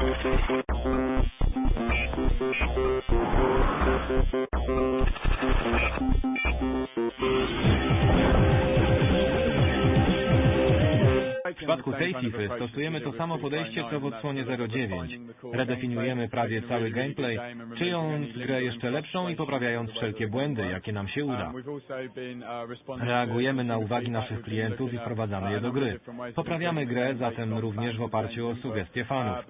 Thank you. W przypadku tej FIFA stosujemy to samo podejście co w odsłonie 09. Redefiniujemy prawie cały gameplay, czyniąc grę jeszcze lepszą i poprawiając wszelkie błędy, jakie nam się uda. Reagujemy na uwagi naszych klientów i wprowadzamy je do gry. Poprawiamy grę zatem również w oparciu o sugestie fanów.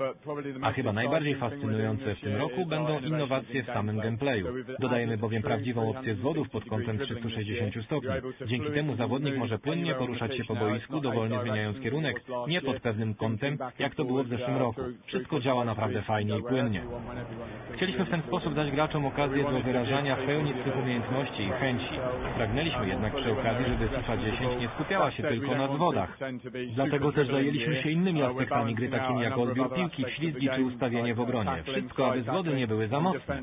A chyba najbardziej fascynujące w tym roku będą innowacje w samym gameplayu. Dodajemy bowiem prawdziwą opcję zwodów pod kątem 360 stopni. Dzięki temu zawodnik może płynnie poruszać się po boisku, dowolnie zmieniając kierunek, nie pod pewnym kątem, jak to było w zeszłym roku. Wszystko działa naprawdę fajnie i płynnie. Chcieliśmy w ten sposób dać graczom okazję do wyrażania w pełni swych umiejętności i chęci. Pragnęliśmy jednak przy okazji, żeby FIFA 10 nie skupiała się tylko na zwodach. Dlatego też zajęliśmy się innymi aspektami gry, takimi jak odbiór piłki, ślizgi czy ustawienie w obronie. Wszystko, aby zwody nie były za mocne.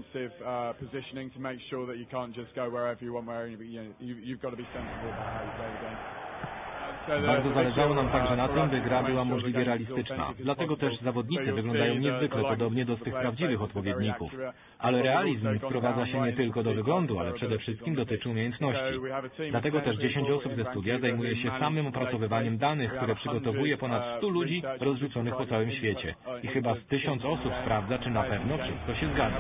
Bardzo zależało nam także na tym, by gra była możliwie realistyczna. Dlatego też zawodnicy wyglądają niezwykle podobnie do tych prawdziwych odpowiedników. Ale realizm sprowadza się nie tylko do wyglądu, ale przede wszystkim dotyczy umiejętności. Dlatego też 10 osób ze studia zajmuje się samym opracowywaniem danych, które przygotowuje ponad 100 ludzi rozrzuconych po całym świecie. I chyba z 1000 osób sprawdza, czy na pewno wszystko się zgadza.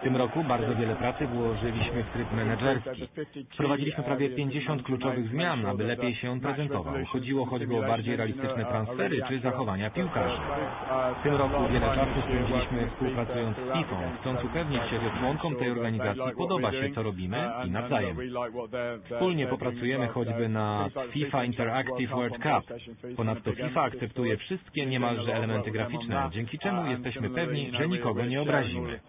W tym roku bardzo wiele pracy włożyliśmy w tryb menedżerski. Wprowadziliśmy prawie 50 kluczowych zmian, aby lepiej się on prezentował. Chodziło choćby o bardziej realistyczne transfery czy zachowania piłkarzy. W tym roku wiele czasu spędziliśmy współpracując z FIFA, chcąc upewnić się, że członkom tej organizacji podoba się, co robimy i nawzajem. Wspólnie popracujemy choćby nad FIFA Interactive World Cup. Ponadto FIFA akceptuje wszystkie niemalże elementy graficzne, dzięki czemu jesteśmy pewni, że nikogo nie obrazimy.